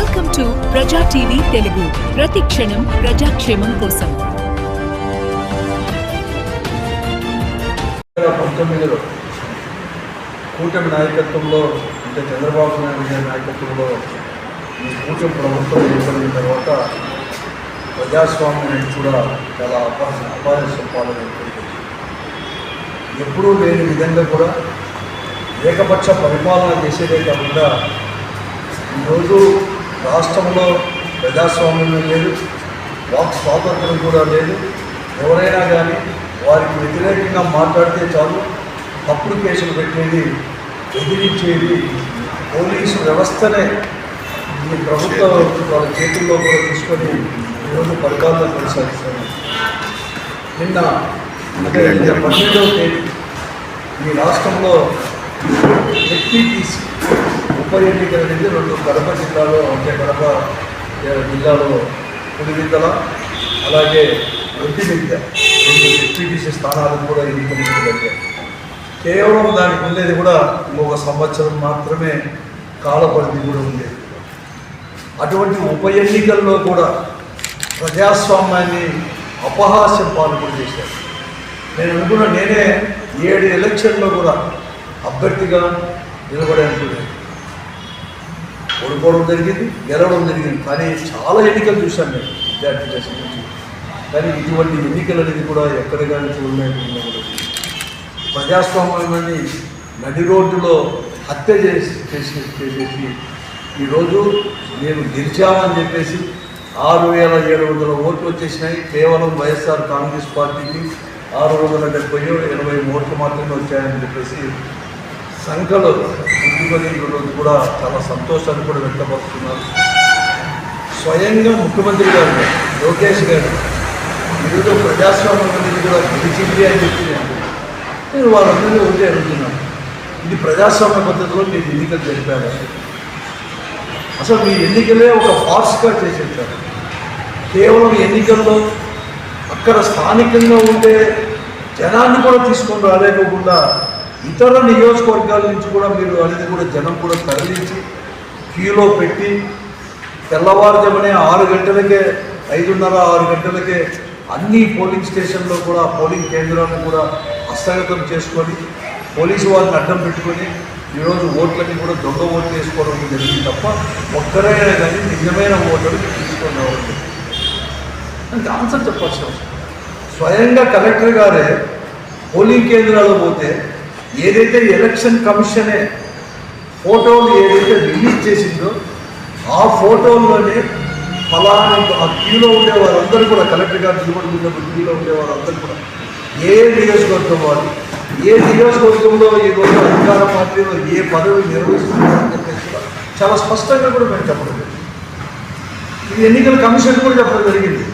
Welcome to Praja TV Telugu ప్రతి క్షణం ప్రజాక్షేమం కోసం పంతొమ్మిదిలో కూటమి నాయకత్వంలో అంటే చంద్రబాబు నాయుడు గారి నాయకత్వంలో ఈ కూటమి ప్రభుత్వం ఏర్పడిన తర్వాత ప్రజాస్వామ్యానికి కూడా చాలా అపాయ అపాయ సంపాదన ఎప్పుడూ లేని విధంగా కూడా ఏకపక్ష పరిపాలన చేసేదే కాకుండా ఈరోజు రాష్ట్రంలో ప్రజాస్వామ్యం లేదు వాక్ స్వాతంత్రం కూడా లేదు. ఎవరైనా కానీ వారికి వ్యతిరేకంగా మాట్లాడితే చాలు. తప్పుడు కేసులు పెట్టేది ఎదిరించేది పోలీసు వ్యవస్థనే. ఈ ప్రభుత్వం వాళ్ళ చేతుల్లో కూడా తీసుకొని ఈరోజు పరిపాలన కొనసాగిస్తారు నిన్న అంటే పన్నెండవ తేదీ ఈ రాష్ట్రంలో ఎస్పీటీసీ ఉప ఎన్నికల అనేది రెండు కడప జిల్లాలో అంటే కడప జిల్లాలో జిల్లాలో పులివిందల అలాగే ఒంటిమిద్య రెండు ఎస్పీటీసీ స్థానాలకు కూడా ఎన్నికలు జరిగాయి కేవలం దానికి ఉండేది కూడా ఇంకొక సంవత్సరం మాత్రమే కాలపరిధి కూడా ఉండేది. అటువంటి ఉప ఎన్నికల్లో కూడా ప్రజాస్వామ్యాన్ని అపహాస్యం పాల్గొని చేశారు. నేను అనుకున్న నేనే ఏడు ఎలక్షన్లో కూడా అభ్యర్థిగా నిలబడే అనుకున్నాను ఓడిపోవడం జరిగింది గెలవడం జరిగింది. కానీ చాలా ఎన్నికలు చూశాను నేను విద్యార్థి దశ నుంచి. కానీ ఇటువంటి ఎన్నికలు అనేది కూడా ఎక్కడ కానీ చూడలేకుండా ప్రజాస్వామ్యాన్ని నడి రోడ్డులో హత్య చేసి చేసి చేసేసి ఈరోజు మేము గెలిచామని చెప్పేసి ఆరు వేల ఏడు వందల ఓట్లు వచ్చేసినాయి. కేవలం వైఎస్ఆర్ కాంగ్రెస్ పార్టీకి ఆరు వందల డెబ్బై ఎనభై ఓట్లు మాత్రమే వచ్చాయని చెప్పేసి సంఖ్యలో ఇంటికొని కూడా చాలా సంతోషాన్ని కూడా వ్యక్తపరుస్తున్నారు. స్వయంగా ముఖ్యమంత్రి గారు లోకేష్ గారు ఈరోజు ప్రజాస్వామ్యం అనేది కూడా గెలిచింది అని చెప్పి నేను వాళ్ళందరినీ ఒకటి అడుగుతున్నాను. ఇది ప్రజాస్వామ్య పద్ధతిలో మీరు ఎన్నికలు జరిపారు. అసలు మీ ఎన్నికలే ఒక ఫార్స్గా చేసేసారు. కేవలం ఎన్నికల్లో అక్కడ స్థానికంగా ఉండే జనాన్ని కూడా తీసుకొని రాలేకోకుండా ఇతర నియోజకవర్గాల నుంచి కూడా మీరు అనేది కూడా జనం కూడా తరలించి క్యూలో పెట్టి తెల్లవారుజామునే ఆరు గంటలకే ఐదున్నర ఆరు గంటలకే అన్ని పోలింగ్ స్టేషన్లో కూడా పోలింగ్ కేంద్రాలను కూడా హస్తగతం చేసుకొని పోలీసు వారిని అడ్డం పెట్టుకొని ఈరోజు ఓట్లన్నీ కూడా దొంగ ఓట్లు వేసుకోవడం జరిగింది తప్ప ఒక్కరైనా కానీ నిజమైన ఓటరు తీసుకొని రావడం అంటే ఆన్సర్ చెప్పాల్సిన అవసరం స్వయంగా కలెక్టర్ గారే పోలింగ్ కేంద్రాలు పోతే ఏదైతే ఎలక్షన్ కమిషనే ఫోటోలు ఏదైతే రిలీజ్ చేసిందో ఆ ఫోటోల్లోనే ఫలానా ఆ క్యూలో ఉండే వారందరూ కూడా కలెక్టర్ గారు దిగుబడి క్యూలో ఉండే వారందరూ కూడా ఏ నియోజకవర్గం వారు ఏ నియోజకవర్గంలో ఈరోజు అధికార పార్టీలో ఏ పదవి నిర్వహిస్తున్నారని చెప్పేసి కూడా చాలా స్పష్టంగా కూడా మేము చెప్పడం ఇది ఎన్నికల కమిషన్ కూడా చెప్పడం జరిగింది.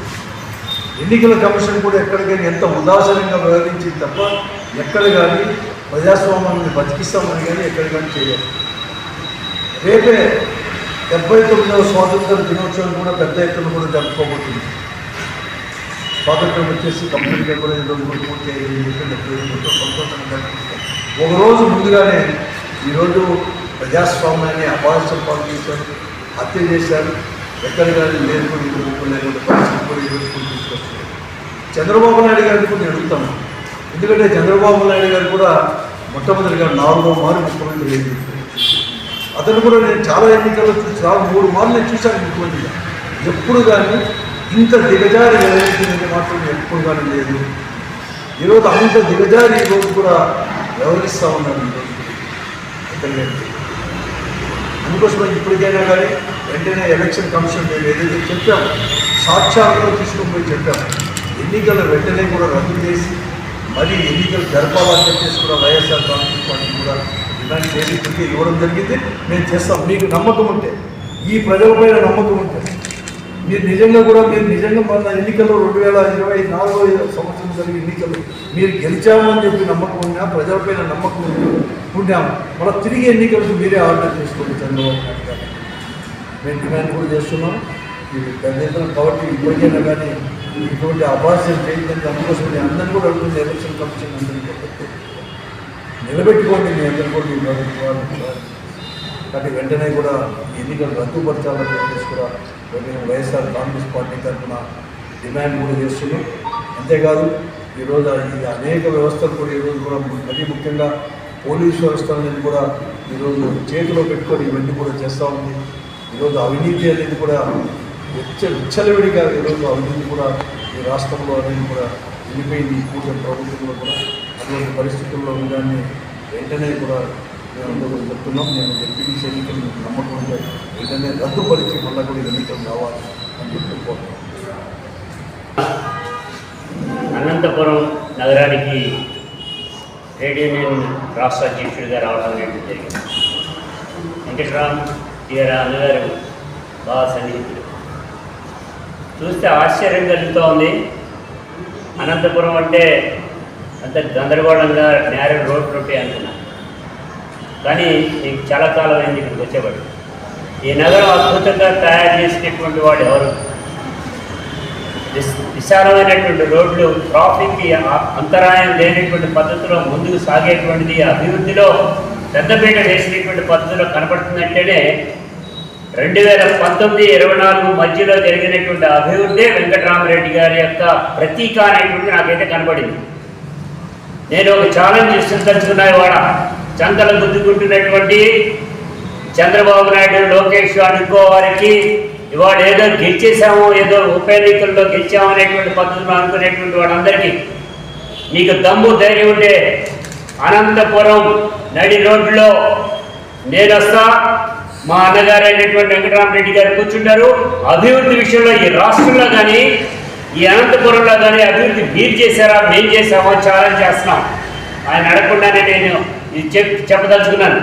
ఎన్నికల కమిషన్ కూడా ఎక్కడికైనా ఎంత ఉదాసీనంగా వ్యవహరించింది తప్ప ఎక్కడ కానీ ప్రజాస్వామ్యాన్ని బతికిస్తామని కానీ ఎక్కడికైనా కానీ రేపే డెబ్బై తొమ్మిదవ స్వాతంత్ర దినోత్సవం కూడా పెద్ద ఎత్తున కూడా జరుపుకోబోతుంది. స్వాతంత్రం వచ్చేసి కంప్లీట్గా కూడా ఈరోజు కూడా పూర్తి అయ్యింది డెబ్బై ఎనిమిదితో సంతోషంగా ఒకరోజు ముందుగానే ఈరోజు ప్రజాస్వామ్యాన్ని అపాయసం పాలు చేశారు హత్య చేశారు ఎక్కడ కానీ లేకుండా ఇప్పుడు లేకుండా పరిస్థితి కూడా ఈరోజు తీసుకొస్తున్నారు చంద్రబాబు నాయుడు గారిని కూడా నేను అడుగుతాను. ఎందుకంటే చంద్రబాబు నాయుడు గారు కూడా మొట్టమొదటిగా నాలుగో మారు ముఖ్యమంత్రి అయింది అతను కూడా నేను చాలా ఎన్నికల్లో చూసి మూడు మార్లు నేను చూశాను ముఖ్యమంత్రిగా. ఎప్పుడు కానీ ఇంత దిగజారి ఎవరైతే మాత్రం ఎప్పుడు కానీ లేదు. ఈరోజు అంత దిగజారి ఈరోజు కూడా వ్యవహరిస్తూ ఉన్నాను అతని. అందుకోసం ఇప్పటికైనా కానీ వెంటనే ఎలక్షన్ కమిషన్ మేము ఏదైతే చెప్పాము సాక్ష్యాలను తీసుకుని పోయి చెప్పాము ఎన్నికలు వెంటనే కూడా రద్దు చేసి మరి ఎన్నికలు జరపాలని చెప్పేసి కూడా వైఎస్ఆర్ కాంగ్రెస్ పార్టీ కూడా ఇలాంటి చేసి ఇవ్వడం జరిగింది. మేము చేస్తాం. మీకు నమ్మకం ఉంటే ఈ ప్రజలపైన నమ్మకం ఉంటే మీరు నిజంగా కూడా మీరు నిజంగా మన ఎన్నికల్లో రెండు వేల ఇరవై నాలుగో సంవత్సరం జరిగిన ఎన్నికలు మీరు గెలిచామని చెప్పి నమ్మకం ఉన్నా ప్రజలపైన నమ్మకం ఉంది- మన తిరిగి ఎన్నికలకు మీరే ఆర్డర్ చేసుకోండి చంద్రబాబు నాయుడు గారు. మేము డిమాండ్ కూడా చేస్తున్నాం. పెద్ద ఎత్తున కాబట్టి ఇప్పటికైనా కానీ ఇటువంటి అపార్షన్ చేయడానికి అందుకోసం నేను అందరినీ కూడా అడుగుతుంది ఎలక్షన్ కమిషన్ అందరినీ నిలబెట్టుకోండి మీ అందరూ కూడా మీ ప్రభుత్వాలు కాబట్టి వెంటనే కూడా ఎన్నికలు రద్దుపరచాలని చెప్పేసి కూడా మేము వైఎస్ఆర్ కాంగ్రెస్ పార్టీ తరఫున డిమాండ్ కూడా చేస్తున్నాం. అంతేకాదు ఈరోజు ఈ అనేక వ్యవస్థలు కూడా ఈరోజు కూడా మరీ ముఖ్యంగా పోలీస్ వ్యవస్థ అనేది కూడా ఈరోజు చేతిలో పెట్టుకొని ఇవన్నీ కూడా చేస్తూ ఉంది. ఈరోజు అవినీతి అనేది కూడా విచ్చలవిడిగా ఈరోజు అవినీతి కూడా ఈ రాష్ట్రంలో అనేది కూడా వెళ్ళిపోయింది. ఈ కూటమి ప్రభుత్వంలో కూడా అటువంటి పరిస్థితుల్లో ఉండడాన్ని వెంటనే కూడా మేము చెప్తున్నాం. నేను డిప్యూటీ ఎన్నికలు మీకు నమ్మకం ఉంటే వెంటనే రద్దుపరిచి మళ్ళీ కూడా ఎన్నికలు కావాలి అని చెప్పి కోరుతున్నాం. అనంతపురం నగరానికి ట్రేడ్ యూనియన్ రాష్ట్ర అధ్యక్షుడిగా రావడం అనేది జరిగింది. వెంకటరామ్ టీఆర్ అన్నగారు బాగా సన్నిహితులు. చూస్తే ఆశ్చర్యం కలుగుతూ ఉంది అనంతపురం అంటే అంత గందరగోళంగా నేర రోడ్లు ఉంటాయి అనుకున్నాను కానీ నీకు చాలా కాలం అయింది ఇక్కడికి వచ్చేవాడు. ఈ నగరం అద్భుతంగా తయారు చేసినటువంటి వాడు ఎవరు? విశాలమైనటువంటి రోడ్లు ట్రాఫిక్కి అంతరాయం లేనటువంటి పద్ధతిలో ముందుకు సాగేటువంటిది అభివృద్ధిలో పెద్దపీట వేసినటువంటి పద్ధతిలో కనపడుతుందంటేనే రెండు వేల పంతొమ్మిది ఇరవై నాలుగు మధ్యలో జరిగినటువంటి అభివృద్ధి వెంకటరామరెడ్డి గారి యొక్క ప్రతీక అనేటువంటి నాకైతే కనపడింది నేను ఒక ఛాలెంజ్ సృష్టించుకున్నా వాడ చంకలు గుద్దుకుంటున్నటువంటి చంద్రబాబు నాయుడు లోకేష్ అనుకో వారికి ఇవాళ ఏదో గెలిచేసాము ఏదో ఉప ఎన్నికల్లో గెలిచాము అనేటువంటి పద్ధతులు అనుకునేటువంటి వాళ్ళందరికీ మీకు దమ్ము ధైర్యం ఉంటే అనంతపురం నడి రోడ్లో నేను వస్తా. మా అన్నగారు అయినటువంటి వెంకటరామరెడ్డి గారు కూర్చుంటారు. అభివృద్ధి విషయంలో ఈ రాష్ట్రంలో కానీ ఈ అనంతపురంలో కానీ అభివృద్ధి మీరు చేశారా మేము చేసామో ఛాలెంజ్ చేస్తున్నాం. ఆయన అడగకుండానే నేను ఇది చెప్ చెప్పదలుచుకున్నాను.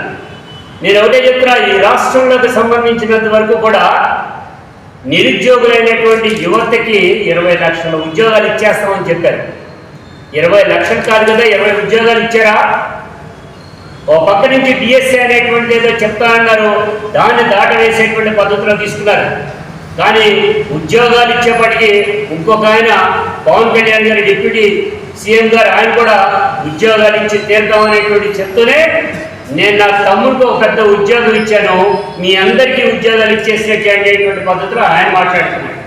నేను ఒకటే చెప్తున్నా ఈ రాష్ట్రంలోకి సంబంధించినంత వరకు కూడా నిరుద్యోగులైనటువంటి యువతకి ఇరవై లక్షల ఉద్యోగాలు ఇచ్చేస్తామని చెప్పారు. ఇరవై లక్షలు కాదు కదా ఇరవై ఉద్యోగాలు ఇచ్చారా? ఓ పక్క నుంచి డిఎస్సీ అనేటువంటి ఏదో చెప్తా అన్నారు. దాన్ని దాటవేసేటువంటి పద్ధతిలో తీసుకున్నారు. కానీ ఉద్యోగాలు ఇచ్చేప్పటికీ ఇంకొక ఆయన పవన్ కళ్యాణ్ గారి డిప్యూటీ సీఎం గారు ఆయన కూడా ఉద్యోగాలు ఇచ్చి తీర్థం అనేటువంటి చెప్తూనే నేను నా తమ్ముడికి ఒక పెద్ద ఉద్యోగం ఇచ్చాను. మీ అందరికీ ఉద్యోగాలు ఇచ్చేసినట్టు అనేటువంటి పద్ధతిలో ఆయన మాట్లాడుతున్నాడు.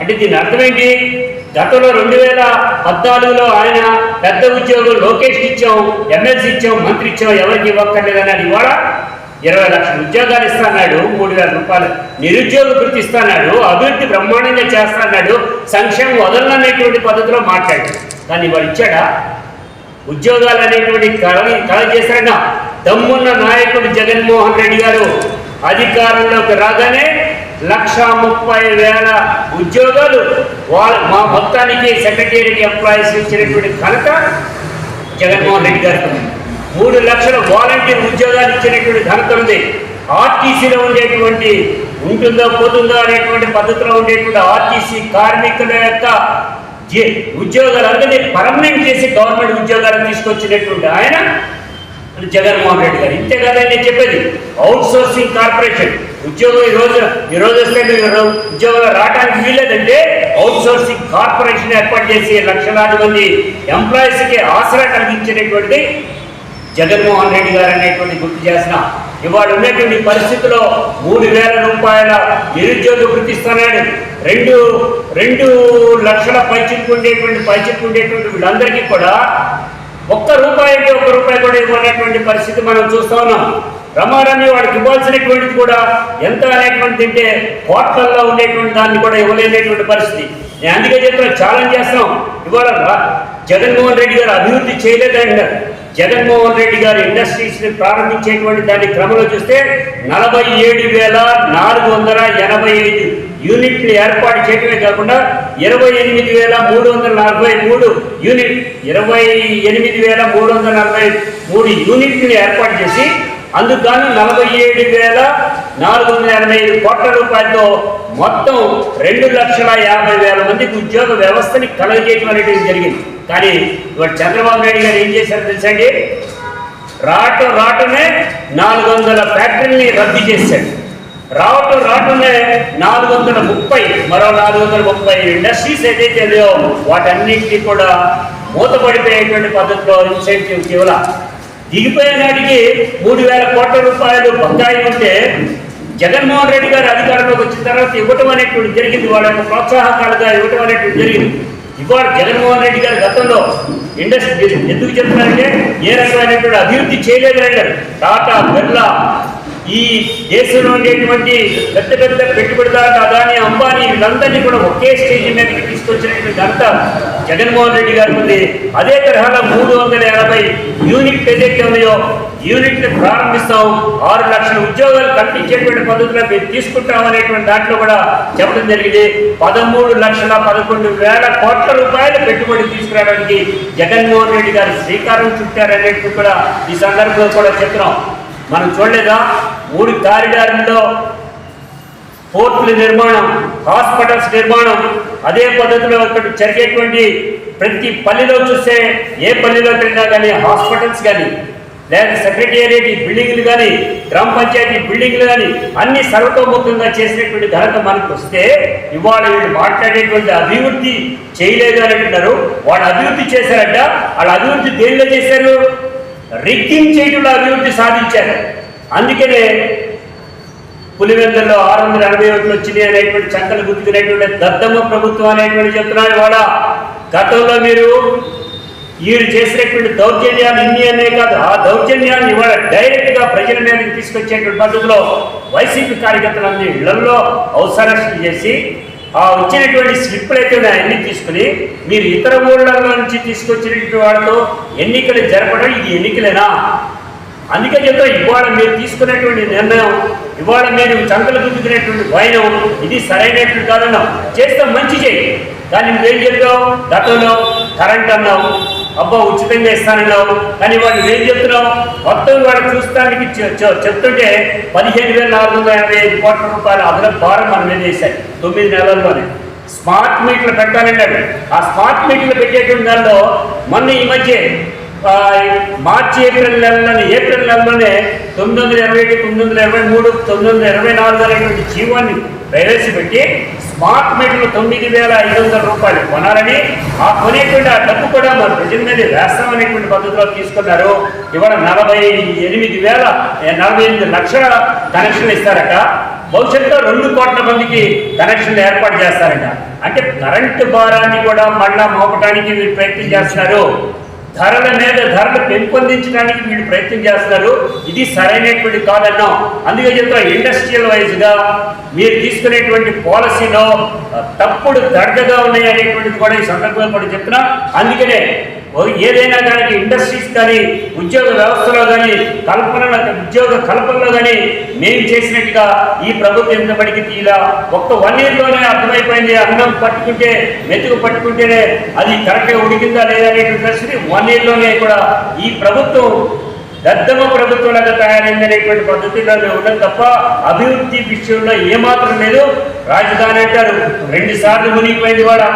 అంటే దీని అర్థం ఏంటి? గతంలో రెండు వేల పద్నాలుగులో ఆయన పెద్ద ఉద్యోగం లోకేష్ ఇచ్చాం ఎమ్మెల్సీ ఇచ్చాం మంత్రి ఇచ్చాం ఎవరికి ఇవ్వక్కర్లేదన్నాడు. ఇవాళ ఇరవై లక్షల ఉద్యోగాలు ఇస్తాడు మూడు వేల రూపాయలు నిరుద్యోగ వృత్తి ఇస్తాడు అభివృద్ధి బ్రహ్మాండంగా చేస్తాడు సంక్షేమం వదలననేటువంటి పద్ధతిలో మాట్లాడాడు. కానీ వాడు ఇచ్చాడా? ఉద్యోగాలు అనేటువంటి కళ కళ చేశాడా దమ్మున్న నాయకుడు జగన్మోహన్ రెడ్డి గారు అధికారంలోకి రాగానే లక్ష ముప్పై వేల ఉద్యోగాలు వాళ్ళ మా మొత్తానికి సెక్రటేరియట్ ఎంప్లాయీస్ ఇచ్చినటువంటి ఘనత జగన్మోహన్ రెడ్డి గారికి ఉంది. మూడు లక్షల వాలంటీర్ ఉద్యోగాలు ఇచ్చినటువంటి ఘనత ఉంది. ఆర్టీసీలో ఉండేటువంటి ఉంటుందో పోతుందో అనేటువంటి పద్ధతిలో ఉండేటువంటి ఆర్టీసీ కార్మికుల యొక్క జీ- ఉద్యోగాలందరినీ పర్మనెంట్ చేసి గవర్నమెంట్ ఉద్యోగాలు తీసుకొచ్చినటువంటి ఆయన జగన్మోహన్ రెడ్డి గారు. ఇంతే కదా నేను చెప్పేది. అవుట్ సోర్సింగ్ కార్పొరేషన్ ఉద్యోగం ఈ రోజు ఈ రోజు వస్తే మీరు రో- ఉద్యోగాలు రావడానికి వీల్లేదంటే అవుట్ సోర్సింగ్ కార్పొరేషన్ ఏర్పాటు చేసి లక్షలాది మంది ఎంప్లాయీస్కి ఆసరా కలిగించేటటువంటి జగన్మోహన్ రెడ్డి గారు అనేటువంటి గుర్తు చేసిన ఇవాళ ఉన్నటువంటి పరిస్థితిలో మూడు వేల రూపాయల నిరుద్యోగ వృత్తిస్తున్నాడు రెండు రెండు లక్షల పైచిలకు ఉండేటువంటి వీళ్ళందరికీ కూడా ఒక్క రూపాయి అంటే ఒక్క రూపాయి కూడా ఇవ్వనటువంటి పరిస్థితి మనం చూస్తూ ఉన్నాం. రమారమి వాడికి ఇవ్వాల్సినటువంటిది కూడా ఎంత అనేటువంటి తింటే హోటల్లో ఉండేటువంటి దాన్ని కూడా ఇవ్వలేనటువంటి పరిస్థితి. నేను అందుకే చెప్తున్నా ఛాలెంజ్ చేస్తున్నాం. ఇవాళ జగన్మోహన్ రెడ్డి గారు అభివృద్ధి చేయలేదంటారు జగన్మోహన్ రెడ్డి గారు ఇండస్ట్రీస్ని ప్రారంభించేటువంటి దాని క్రమంలో చూస్తే నలభై ఏడు వేల నాలుగు వందల ఎనభై ఐదు యూనిట్లు ఏర్పాటు చేయడమే కాకుండా ఇరవై ఎనిమిది వేల మూడు వందల నలభై మూడు యూనిట్ ఇరవై ఎనిమిది వేల మూడు వందల నలభై మూడు యూనిట్లు ఏర్పాటు చేసి అందుకు నలభై ఏడు వేల నాలుగు వందల ఎనభై ఐదు కోట్ల రూపాయలతో మొత్తం రెండు లక్షల యాభై వేల మందికి ఉద్యోగ వ్యవస్థని కలగజేయడం అనేది జరిగింది. కానీ ఇవాళ చంద్రబాబు నాయుడు గారు ఏం చేశారు తెలుసండి రాట రాటనే నాలుగు వందల ఫ్యాక్టరీని రద్దు చేశాడు. రావటం రావటమే నాలుగు వందల ముప్పై మరో నాలుగు వందల ముప్పై ఇండస్ట్రీస్ ఏదైతే లేవో వాటన్నింటినీ కూడా మూతపడిపోయేటువంటి పద్ధతిలో ఇన్సెంటివ్ ఇవ్వాల? దిగిపోయే నాటికి మూడు వేల కోట్ల రూపాయలు బకాయి ఉంటే జగన్మోహన్ రెడ్డి గారు అధికారంలోకి వచ్చిన తర్వాత ఇవ్వటం అనేటువంటి జరిగింది. వాళ్ళ యొక్క ప్రోత్సాహకాలుగా ఇవ్వటం అనేటువంటి జరిగింది. ఇవాళ జగన్మోహన్ రెడ్డి గారు గతంలో ఇండస్ట్రీ ఎందుకు చెప్తున్నారంటే ఏ రకమైనటువంటి అభివృద్ధి చేయలేదని టాటా బిర్లా ఈ దేశంలో ఉండేటువంటి పెద్ద పెద్ద పెట్టుబడిదారులు అదాని అంబానీ వీళ్ళందరినీ కూడా ఒకే స్టేజ్ మీదకి తీసుకొచ్చినటువంటి ఘనత జగన్మోహన్ రెడ్డి గారి ఉంది అదే తరహాలో మూడు వందల ఎనభై యూనిట్ ఏదైతే ఉన్నాయో యూనిట్ని ప్రారంభిస్తాం. ఆరు లక్షల ఉద్యోగాలు కల్పించేటువంటి పద్ధతిలో మేము తీసుకుంటాం అనేటువంటి దాంట్లో కూడా చెప్పడం జరిగింది. పదమూడు లక్షల పదకొండు వేల కోట్ల రూపాయల పెట్టుబడి తీసుకురావడానికి జగన్మోహన్ రెడ్డి గారు శ్రీకారం చుట్టారనేటువంటి కూడా ఈ సందర్భంలో కూడా చెప్తున్నాం. మనం చూడలేదా? ఊరి కారిడార్లో పోర్టుల నిర్మాణం హాస్పిటల్స్ నిర్మాణం అదే పద్ధతిలో ఇక్కడ జరిగేటువంటి ప్రతి పల్లెలో చూస్తే ఏ పల్లెలోకి వెళ్ళినా కానీ హాస్పిటల్స్ కానీ లేదా సెక్రటేరియట్ బిల్డింగ్లు కానీ గ్రామ పంచాయతీ బిల్డింగ్లు కానీ అన్ని సర్వతోముఖంగా చేసినటువంటి ఘనత మనకు వస్తే ఇవాళ వీళ్ళు మాట్లాడేటువంటి అభివృద్ధి చేయలేదు అని అంటున్నారు. వాళ్ళు అభివృద్ధి చేశారంట. వాళ్ళ అభివృద్ధి దేనిలో చేశారు? రిగ్గింగ్ అభివృద్ధి సాధించారు. అందుకనే పులివెందుల్లో ఆరు వందల ఎనభై ఒకటి వచ్చినాయి అనేటువంటి చక్కలు గుర్తుకునేటువంటి దద్దమ్మ ప్రభుత్వం అనేటువంటి చెప్తున్నాడు వాడ గతంలో మీరు వీరు చేసినటువంటి దౌర్జన్యాలు ఇన్ని అనే కాదు ఆ దౌర్జన్యాన్ని ఇవాళ డైరెక్ట్గా ప్రజల మీదకి తీసుకొచ్చేటువంటి పద్ధతిలో వైసీపీ కార్యకర్తలందరూ ఇళ్ళలో అవసరక్షణ చేసి ఆ వచ్చినటువంటి స్లిప్లు అయితే అన్ని తీసుకుని మీరు ఇతర ఊళ్ళ నుంచి తీసుకొచ్చినటువంటి వాళ్ళతో ఎన్నికలు జరపడం ఇది ఎన్నికలేనా? అందుకే చెప్తా ఇవాళ మీరు తీసుకున్నటువంటి నిర్ణయం ఇవాళ మీరు చంకలు గుద్దుకునేటువంటి భయం ఇది సరైనటువంటి కాదన్నాం. చేస్తే మంచి చేయి. కానీ నువ్వేం చెప్పావు గతంలో కరెంట్ అన్నావు అబ్బా ఉచితంగా ఇస్తానన్నావు. కానీ వాళ్ళు ఏం చెప్తున్నావు? మొత్తం వాళ్ళు చూస్తానికి చెప్తుంటే పదిహేను వేల నాలుగు వందల యాభై ఐదు కోట్ల రూపాయలు అదనపు భారం మన మీద చేశాయి తొమ్మిది నెలల్లోనే. స్మార్ట్ మీటర్లు పెట్టాలంటే ఆ స్మార్ట్ మీటర్లు పెట్టేటువంటి దానిలో మొన్న ఈ మధ్య మార్చి ఏప్రిల్ నెలలోనే ఏప్రిల్ నెలలోనే తొమ్మిది వందల ఇరవై ఒకటి తొమ్మిది వందల ఇరవై మూడు తొమ్మిది వందల ఇరవై నాలుగు అనేటువంటి జీవాన్ని ప్రవేశపెట్టి స్మార్ట్ మీటర్లు తొమ్మిది వేల ఐదు వందల రూపాయలు కొనాలని ఆ కొనేటువంటి ఆ డబ్బు కూడా మన ప్రజల మీద వేస్తాం అనేటువంటి పద్ధతిలో తీసుకున్నారు. ఇవాళ నలభై ఎనిమిది వేల నలభై ఎనిమిది లక్షల కనెక్షన్లు ఇస్తారట. భవిష్యత్తులో రెండు కోట్ల మందికి కనెక్షన్లు ఏర్పాటు చేస్తారట. అంటే కరెంటు భారాన్ని కూడా మళ్ళా మోపడానికి వీళ్ళు ప్రయత్నం చేస్తున్నారు. ధరల మీద ధరలు పెంపొందించడానికి వీళ్ళు ప్రయత్నం చేస్తున్నారు. ఇది సరైనటువంటి కాదన్నాం. అందుకే చెప్తా ఇండస్ట్రియల్ వైజ్గా మీరు తీసుకునేటువంటి పాలసీలో తప్పుడు దడ్డగా ఉన్నాయి అనేటువంటిది కూడా ఈ సందర్భంగా కూడా చెప్తున్నా. అందుకనే ఏదైనా కానీ ఇండస్ట్రీస్ కానీ ఉద్యోగ వ్యవస్థలో కానీ కల్పనల ఉద్యోగ కల్పనలో కానీ మేము చేసినట్టుగా ఈ ప్రభుత్వం ఎంతబడికి తీలా? ఒక్క వన్ ఇయర్లోనే అర్థమైపోయింది. అన్నం పట్టుకుంటే మెతుకు పట్టుకుంటేనే అది కరెక్ట్గా ఉడికిందా లేదా అనేటువంటి పరిస్థితి వన్ ఇయర్లోనే కూడా ఈ ప్రభుత్వం దద్దమ ప్రభుత్వంలాగా తయారైంది అనేటువంటి పద్ధతిలో ఉండడం తప్ప అభివృద్ధి విషయంలో ఏమాత్రం లేదు. రాజధాని అంటారు. రెండు సార్లు మునిగిపోయింది కూడా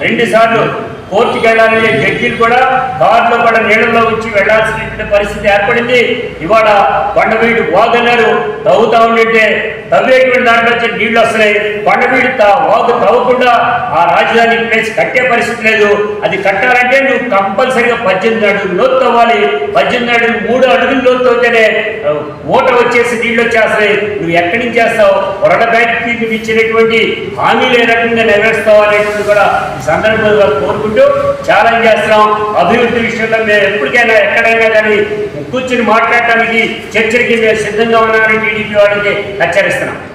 రెండు సార్లు కోర్టుకి వెళ్ళాలని జడ్జీలు కూడా కార్లో కూడా నీళ్ళలో వచ్చి వెళ్ళాల్సినటువంటి పరిస్థితి ఏర్పడింది. ఇవాళ కొండవీడు వాగన్నారు తవ్వుతా ఉండింటే తవ్వేటువంటి దాంట్లో వచ్చే నీళ్ళు వస్తున్నాయి కొండ తా- వాగు తవ్వకుండా ఆ రాజధాని ప్లేస్ కట్టే పరిస్థితి లేదు. అది కట్టాలంటే నువ్వు కంపల్సరిగా పద్దెనిమిది అడుగులు లోతు తవ్వాలి. పద్దెనిమిది అడుగులు మూడు అడుగులు లోతు తవ్వితేనే ఓట వచ్చేసి నీళ్ళు వచ్చేస్తాయి నువ్వు ఎక్కడి నుంచి చేస్తావు? వరద బ్యాంక్కి నువ్వు ఇచ్చినటువంటి హామీలు ఏ రకంగా నెరవేరుస్తావు అనేటువంటి కూడా ఈ సందర్భంగా కోరుకుంటూ ఛాలెంజ్ చేస్తున్నాం. అభివృద్ధి విషయంలో మేము ఎప్పటికైనా ఎక్కడైనా కానీ కూర్చుని మాట్లాడటానికి చర్చలకి మేము సిద్ధంగా ఉన్నామని టీడీపీ వాళ్ళకి etcétera.